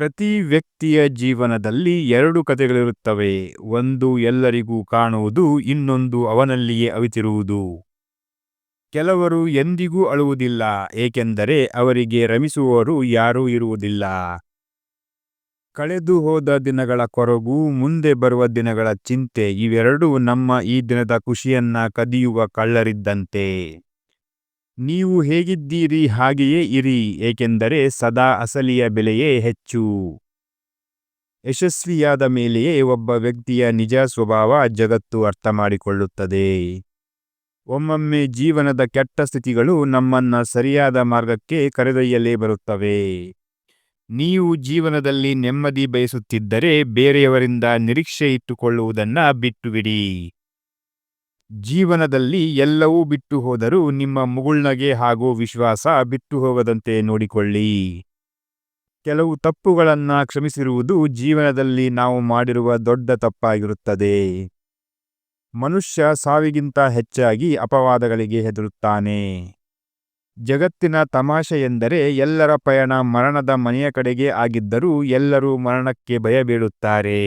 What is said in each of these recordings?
ಪ್ರತಿ ವ್ಯಕ್ತಿಯ ಜೀವನದಲ್ಲಿ ಎರಡು ಕಥೆಗಳಿರುತ್ತವೆ. ಒಂದು ಎಲ್ಲರಿಗೂ ಕಾಣುವುದು, ಇನ್ನೊಂದು ಅವನಲ್ಲಿಯೇ ಅವಿತಿರುವುದು. ಕೆಲವರು ಎಂದಿಗೂ ಅಳುವುದಿಲ್ಲ, ಏಕೆಂದರೆ ಅವರಿಗೆ ರಮಿಸುವವರು ಯಾರೂ ಇರುವುದಿಲ್ಲ. ಕಳೆದು ಹೋದ ದಿನಗಳ ಕೊರಗು, ಮುಂದೆ ಬರುವ ದಿನಗಳ ಚಿಂತೆ, ಇವೆರಡೂ ನಮ್ಮ ಈ ದಿನದ ಖುಷಿಯನ್ನ ಕದಿಯುವ ಕಳ್ಳರಿದ್ದಂತೆ. ನೀವು ಹೇಗಿದ್ದೀರಿ ಹಾಗೆಯೇ ಇರಿ, ಏಕೆಂದರೆ ಸದಾ ಅಸಲಿಯ ಬೆಲೆಯೇ ಹೆಚ್ಚು. ಯಶಸ್ವಿಯಾದ ಮೇಲೆಯೇ ಒಬ್ಬ ವ್ಯಕ್ತಿಯ ನಿಜ ಸ್ವಭಾವ ಜಗತ್ತು ಅರ್ಥ ಮಾಡಿಕೊಳ್ಳುತ್ತದೆ ಒಮ್ಮೊಮ್ಮೆ ಜೀವನದ ಕೆಟ್ಟ ಸ್ಥಿತಿಗಳು ನಮ್ಮನ್ನ ಸರಿಯಾದ ಮಾರ್ಗಕ್ಕೆ ಕರೆದೊಯ್ಯಲೇ ಬರುತ್ತವೆ. ನೀವು ಜೀವನದಲ್ಲಿ ನೆಮ್ಮದಿ ಬಯಸುತ್ತಿದ್ದರೆ ಬೇರೆಯವರಿಂದ ನಿರೀಕ್ಷೆ ಇಟ್ಟುಕೊಳ್ಳುವುದನ್ನ ಬಿಟ್ಟುಬಿಡಿ. ಜೀವನದಲ್ಲಿ ಎಲ್ಲವೂ ಬಿಟ್ಟು ಹೋದರೂ ನಿಮ್ಮ ಮುಗುಳ್ನಗೆ ಹಾಗೂ ವಿಶ್ವಾಸ ಬಿಟ್ಟು ಹೋಗದಂತೆ ನೋಡಿಕೊಳ್ಳಿ. ಕೆಲವು ತಪ್ಪುಗಳನ್ನು ಕ್ಷಮಿಸಿರುವುದು ಜೀವನದಲ್ಲಿ ನಾವು ಮಾಡಿರುವ ದೊಡ್ಡ ತಪ್ಪಾಗಿರುತ್ತದೆ. ಮನುಷ್ಯ ಸಾವಿಗಿಂತ ಹೆಚ್ಚಾಗಿ ಅಪವಾದಗಳಿಗೆ ಹೆದರುತ್ತಾನೆ. ಜಗತ್ತಿನ ತಮಾಷೆ ಎಂದರೆ ಎಲ್ಲರ ಪಯಣ ಮರಣದ ಮನೆಯ ಕಡೆಗೆ ಆಗಿದ್ದರೂ ಎಲ್ಲರೂ ಮರಣಕ್ಕೆ ಭಯಬೀಳುತ್ತಾರೆ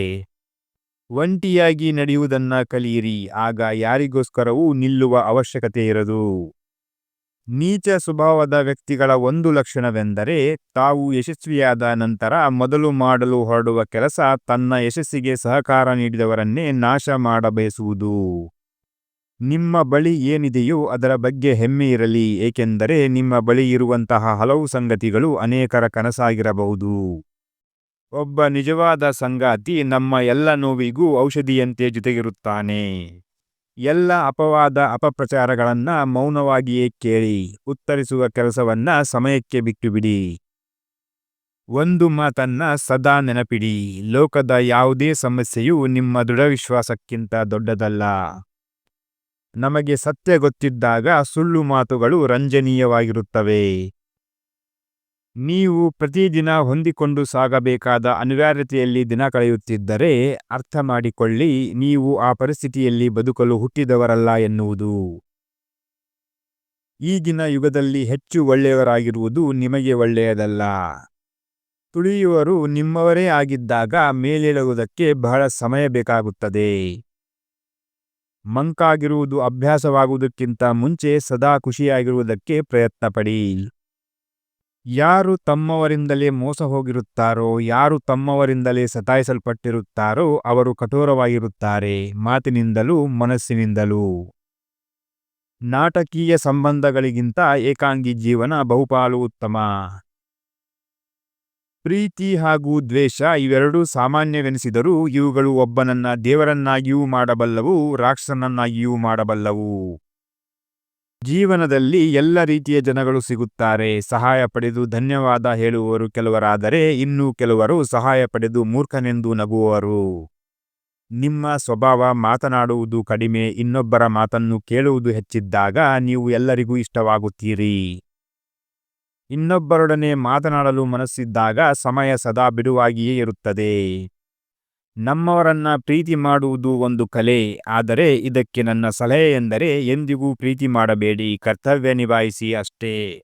ಒಂಟಿಯಾಗಿ ನಡೆಯುವುದನ್ನ ಕಲಿಯಿರಿ, ಆಗ ಯಾರಿಗೋಸ್ಕರವೂ ನಿಲ್ಲುವ ಅವಶ್ಯಕತೆ ಇರದು. ನೀಚ ಸ್ವಭಾವದ ವ್ಯಕ್ತಿಗಳ ಒಂದು ಲಕ್ಷಣವೆಂದರೆ, ತಾವು ಯಶಸ್ವಿಯಾದ ನಂತರ ಮೊದಲು ಮಾಡಲು ಹೊರಡುವ ಕೆಲಸ ತನ್ನ ಯಶಸ್ಸಿಗೆ ಸಹಕಾರ ನೀಡಿದವರನ್ನೇ ನಾಶ ಮಾಡಬಯಸುವುದು. ನಿಮ್ಮ ಬಳಿ ಏನಿದೆಯೋ ಅದರ ಬಗ್ಗೆ ಹೆಮ್ಮೆ ಇರಲಿ, ಏಕೆಂದರೆ ನಿಮ್ಮ ಬಳಿ ಇರುವಂತಹ ಹಲವು ಸಂಗತಿಗಳು ಅನೇಕರ ಕನಸಾಗಿರಬಹುದು. ಒಬ್ಬ ನಿಜವಾದ ಸಂಗಾತಿ ನಮ್ಮ ಎಲ್ಲ ನೋವಿಗೂ ಔಷಧಿಯಂತೆ ಜೊತೆಗಿರುತ್ತಾನೆ. ಎಲ್ಲ ಅಪವಾದ ಅಪಪ್ರಚಾರಗಳನ್ನ ಮೌನವಾಗಿಯೇ ಕೇಳಿ ಉತ್ತರಿಸುವ ಕೆಲಸವನ್ನ ಸಮಯಕ್ಕೆ ಬಿಟ್ಟುಬಿಡಿ. ಒಂದು ಮಾತನ್ನ ಸದಾ ನೆನಪಿಡಿ, ಲೋಕದ ಯಾವುದೇ ಸಮಸ್ಯೆಯು ನಿಮ್ಮ ದೃಢವಿಶ್ವಾಸಕ್ಕಿಂತ ದೊಡ್ಡದಲ್ಲ. ನಮಗೆ ಸತ್ಯ ಗೊತ್ತಿದ್ದಾಗ ಸುಳ್ಳು ಮಾತುಗಳು ರಂಜನೀಯವಾಗಿರುತ್ತವೆ. ನೀವು ಪ್ರತಿದಿನ ಹೊಂದಿಕೊಂಡು ಸಾಗಬೇಕಾದ ಅನಿವಾರ್ಯತೆಯಲ್ಲಿ ದಿನ ಕಳೆಯುತ್ತಿದ್ದರೆ ಅರ್ಥ ಮಾಡಿಕೊಳ್ಳಿ, ನೀವು ಆ ಪರಿಸ್ಥಿತಿಯಲ್ಲಿ ಬದುಕಲು ಹುಟ್ಟಿದವರಲ್ಲ ಎನ್ನುವುದು. ಈಗಿನ ಯುಗದಲ್ಲಿ ಹೆಚ್ಚು ಒಳ್ಳೆಯವರಾಗಿರುವುದು ನಿಮಗೆ ಒಳ್ಳೆಯದಲ್ಲ. ತುಳಿಯುವರು ನಿಮ್ಮವರೇ ಆಗಿದ್ದಾಗ ಮೇಲೇಳುವುದಕ್ಕೆ ಬಹಳ ಸಮಯ ಬೇಕಾಗುತ್ತದೆ. ಮಂಕಾಗಿರುವುದು ಅಭ್ಯಾಸವಾಗುವುದಕ್ಕಿಂತ ಮುಂಚೆ ಸದಾ ಖುಷಿಯಾಗಿರುವುದಕ್ಕೆ ಪ್ರಯತ್ನಪಡಿ. ಯಾರು ತಮ್ಮವರಿಂದಲೇ ಮೋಸ ಹೋಗಿರುತ್ತಾರೋ, ಯಾರು ತಮ್ಮವರಿಂದಲೇ ಸತಾಯಿಸಲ್ಪಟ್ಟಿರುತ್ತಾರೋ ಅವರು ಕಠೋರವಾಗಿರುತ್ತಾರೆ, ಮಾತಿನಿಂದಲೂ ಮನಸ್ಸಿನಿಂದಲೂ. ನಾಟಕೀಯ ಸಂಬಂಧಗಳಿಗಿಂತ ಏಕಾಂಗಿ ಜೀವನ ಬಹುಪಾಲು ಉತ್ತಮ. ಪ್ರೀತಿ ಹಾಗೂ ದ್ವೇಷ ಇವೆರಡೂ ಸಾಮಾನ್ಯವೆನಿಸಿದರೂ ಇವುಗಳು ಒಬ್ಬನನ್ನ ದೇವರನ್ನಾಗಿಯೂ ಮಾಡಬಲ್ಲವು, ರಾಕ್ಷಸನನ್ನಾಗಿಯೂ ಮಾಡಬಲ್ಲವು. ಜೀವನದಲ್ಲಿ ಎಲ್ಲ ರೀತಿಯ ಜನಗಳು ಸಿಗುತ್ತಾರೆ. ಸಹಾಯ ಪಡೆದು ಧನ್ಯವಾದ ಹೇಳುವವರು ಕೆಲವರಾದರೆ ಇನ್ನೂ ಕೆಲವರು ಸಹಾಯ ಪಡೆದು ಮೂರ್ಖನೆಂದು ನಗುವವರು ನಿಮ್ಮ ಸ್ವಭಾವ ಮಾತನಾಡುವುದು ಕಡಿಮೆ, ಇನ್ನೊಬ್ಬರ ಮಾತನ್ನು ಕೇಳುವುದು ಹೆಚ್ಚಿದ್ದಾಗ ನೀವು ಎಲ್ಲರಿಗೂ ಇಷ್ಟವಾಗುತ್ತೀರಿ. ಇನ್ನೊಬ್ಬರೊಡನೆ ಮಾತನಾಡಲು ಮನಸ್ಸಿದ್ದಾಗ ಸಮಯ ಸದಾ ಬಿಡುವಾಗಿಯೇ ಇರುತ್ತದೆ. ನಮ್ಮವರನ್ನ ಪ್ರೀತಿ ಮಾಡುವುದು ಒಂದು ಕಲೆ. ಆದರೆ ಇದಕ್ಕೆ ನನ್ನ ಸಲಹೆ ಎಂದರೆ ಎಂದಿಗೂ ಪ್ರೀತಿ ಮಾಡಬೇಡಿ. ಕರ್ತವ್ಯ ನಿಭಾಯಿಸಿ ಅಷ್ಟೇ.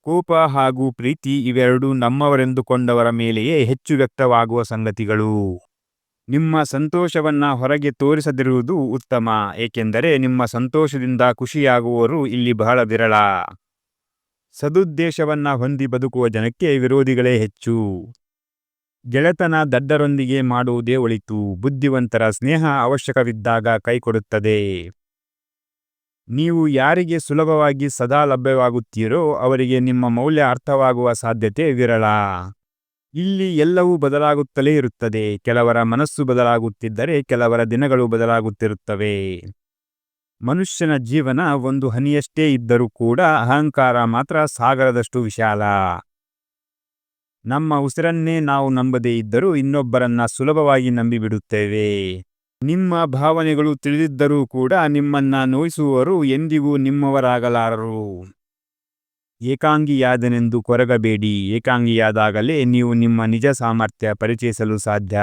ಕೋಪ ಹಾಗೂ ಪ್ರೀತಿ ಇವೆರಡೂ ನಮ್ಮವರೆಂದುಕೊಂಡವರ ಮೇಲೆಯೇ ಹೆಚ್ಚು ವ್ಯಕ್ತವಾಗುವ ಸಂಗತಿಗಳು. ನಿಮ್ಮ ಸಂತೋಷವನ್ನ ಹೊರಗೆ ತೋರಿಸದಿರುವುದು ಉತ್ತಮ. ಏಕೆಂದರೆ ನಿಮ್ಮ ಸಂತೋಷದಿಂದ ಖುಷಿಯಾಗುವವರು ಇಲ್ಲಿ ಬಹಳ ವಿರಳ. ಸದುದ್ದೇಶವನ್ನ ಹೊಂದಿ ಬದುಕುವ ಜನಕ್ಕೆ ವಿರೋಧಿಗಳೇ ಹೆಚ್ಚು. ಗೆಳೆತನ ದಡ್ಡರೊಂದಿಗೆ ಮಾಡುವುದೇ ಒಳಿತು, ಬುದ್ಧಿವಂತರ ಸ್ನೇಹ ಅವಶ್ಯಕವಿದ್ದಾಗ ಕೈಕೊಡುತ್ತದೆ. ನೀವು ಯಾರಿಗೆ ಸುಲಭವಾಗಿ ಸದಾ ಲಭ್ಯವಾಗುತ್ತೀರೋ ಅವರಿಗೆ ನಿಮ್ಮ ಮೌಲ್ಯ ಅರ್ಥವಾಗುವ ಸಾಧ್ಯತೆ ವಿರಳ. ಇಲ್ಲಿ ಎಲ್ಲವೂ ಬದಲಾಗುತ್ತಲೇ ಇರುತ್ತದೆ, ಕೆಲವರ ಮನಸ್ಸು ಬದಲಾಗುತ್ತಿದ್ದರೆ ಕೆಲವರ ದಿನಗಳು ಬದಲಾಗುತ್ತಿರುತ್ತವೆ. ಮನುಷ್ಯನ ಜೀವನ ಒಂದು ಹನಿಯಷ್ಟೇ ಇದ್ದರೂ ಕೂಡ ಅಹಂಕಾರ ಮಾತ್ರ ಸಾಗರದಷ್ಟು ವಿಶಾಲ. ನಮ್ಮ ಉಸಿರನ್ನೇ ನಾವು ನಂಬದೇ ಇದ್ದರೂ ಇನ್ನೊಬ್ಬರನ್ನ ಸುಲಭವಾಗಿ ನಂಬಿಬಿಡುತ್ತೇವೆ. ನಿಮ್ಮ ಭಾವನೆಗಳು ತಿಳಿದಿದ್ದರೂ ಕೂಡ ನಿಮ್ಮನ್ನ ನೋಯಿಸುವವರು ಎಂದಿಗೂ ನಿಮ್ಮವರಾಗಲಾರರು. ಏಕಾಂಗಿಯಾದನೆಂದು ಕೊರಗಬೇಡಿ. ಏಕಾಂಗಿಯಾದಾಗಲೇ ನೀವು ನಿಮ್ಮ ನಿಜ ಸಾಮರ್ಥ್ಯ ಪರಿಚಯಿಸಲು ಸಾಧ್ಯ.